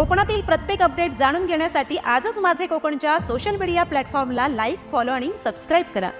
कोकणातील प्रत्येक अपडेट जाणून घेण्यासाठी आजच माझे कोकणच्या सोशल मीडिया प्लॅटफॉर्मला लाईक फॉलो आणि सबस्क्राईब करा.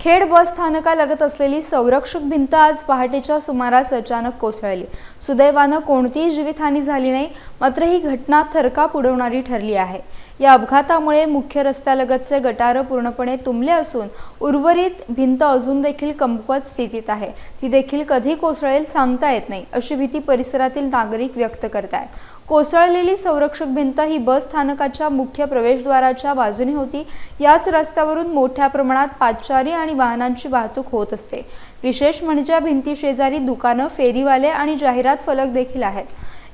खेड बस स्थानकालगत असलेली संरक्षक भिंत आज पहाटेच्या सुमारास अचानक कोसळली. सुदैवानं कोणतीही जीवितहानी झाली नाही मात्र ही घटना थरकाप उडवणारी ठरली आहे. या अपघातामुळे मुख्य रस्त्यालगतचे गटारं पूर्णपणे तुंबले असून उर्वरित भिंत अजून देखील कमकुवत स्थितीत आहे. ती देखील कधी कोसळेल सांगता येत नाही अशी भीती परिसरातील नागरिक व्यक्त करत आहेत कोसळलेली संरक्षक भिंत ही बस स्थानकाच्या मुख्य प्रवेशद्वाराच्या बाजूने होती. याच रस्त्यावरून मोठ्या प्रमाणात पादचारी आणि वाहनांची वाहतूक होत असते. विशेष म्हणजे या भिंती शेजारी दुकानं फेरीवाले आणि जाहिरात फलक देखील आहेत.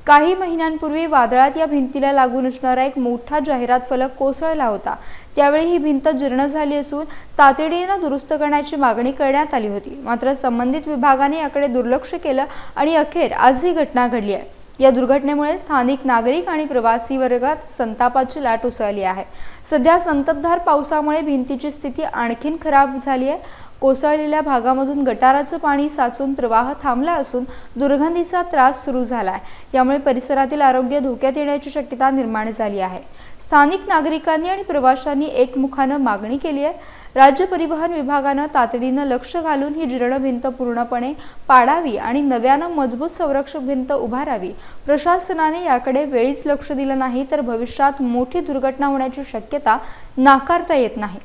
काही महिन्यांपूर्वी वादळात या भिंतीला लागून असणारा एक मोठा जाहिरात फलक कोसळला होता. त्यावेळी ही भिंत जीर्ण झाली असून तातडीनं दुरुस्त करण्याची मागणी करण्यात आली होती. मात्र संबंधित विभागाने याकडे दुर्लक्ष केलं आणि अखेर आज ही घटना घडली आहे. या दुर्घटनेमुळे स्थानिक नागरिक आणि प्रवासी वर्गात संतापाची लाट उसळली आहे. सध्या संततधार पावसामुळे भिंतीची स्थिती आणखीन खराब झाली आहे. कोसळलेल्या भागामधून गटाराचं पाणी साचून प्रवाह थांबला असून दुर्गंधीचा त्रास सुरू झाला आहे यामुळे परिसरातील आरोग्य धोक्यात येण्याची शक्यता निर्माण झाली आहे. स्थानिक नागरिकांनी आणि प्रवाशांनी एकमुखानं मागणी केली आहे. राज्य परिवहन विभागानं तातडीनं लक्ष घालून ही जीर्ण भिंत पूर्णपणे पाडावी आणि नव्यानं मजबूत संरक्षक भिंत उभारावी. प्रशासनाने याकडे वेळीच लक्ष दिलं नाही तर भविष्यात मोठी दुर्घटना होण्याची शक्यता नाकारता येत नाही.